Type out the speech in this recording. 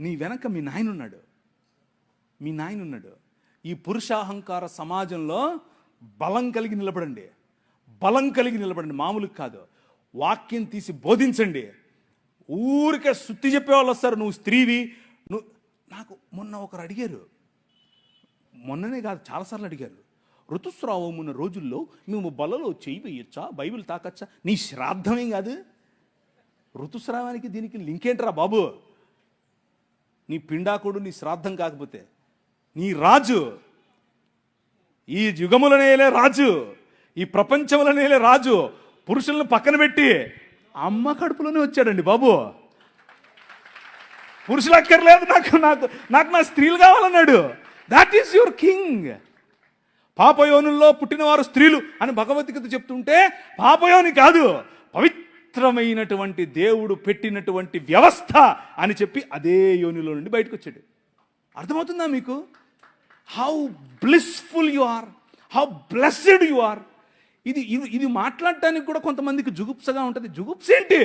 నీ వెనక మీ నాయన ఉన్నాడు మీ నాయన ఉన్నాడు ఈ పురుషాహంకార సమాజంలో బలం కలిగి నిలబడండి. బలం కలిగి నిలబడండి. మామూలు కాదు. వాక్యం తీసి బోధించండి. ఊరికే శుద్ధి చెప్పేవాళ్ళు వస్తారు. నువ్వు స్త్రీవి. నువ్వు నాకు మొన్న ఒకరు అడిగారు. మొన్ననే కాదు చాలాసార్లు అడిగారు. ఋతుస్రావం ఉన్న రోజుల్లో మేము బలలో చేయి వేయొచ్చా? బైబిల్ తాకచ్చా? నీ శ్రాద్ధమేం కాదు? ఋతుస్రావానికి దీనికి లింక్ ఏంట్రా బాబు? నీ పిండాకుడు నీ శ్రాద్ధం కాకపోతే నీ రాజు ఈ యుగములనేలే రాజు ఈ ప్రపంచములనేలే రాజు పురుషులను పక్కన పెట్టి అమ్మ కడుపులోనే వచ్చాడండి బాబు. పురుషులు అక్కర్లేదు నాకు నాకు నాకు నా స్త్రీలు కావాలన్నాడు. దాట్ ఈస్ యువర్ కింగ్ పాపయోనుల్లో పుట్టినవారు స్త్రీలు అని భగవద్గీత చెప్తుంటే పాపయోని కాదు పవిత్ర పవిత్రమైనటువంటి దేవుడు పెట్టినటువంటి వ్యవస్థ అని చెప్పి అదే యోనిలో నుండి బయటకు వచ్చాడు అర్థమవుతుందా మీకు? How blissful you are how blessed you are ఇది ఇది ఇది మాట్లాడటానికి కూడా కొంతమందికి జుగుప్సగా ఉంటుంది. జుగుప్స్ ఏంటి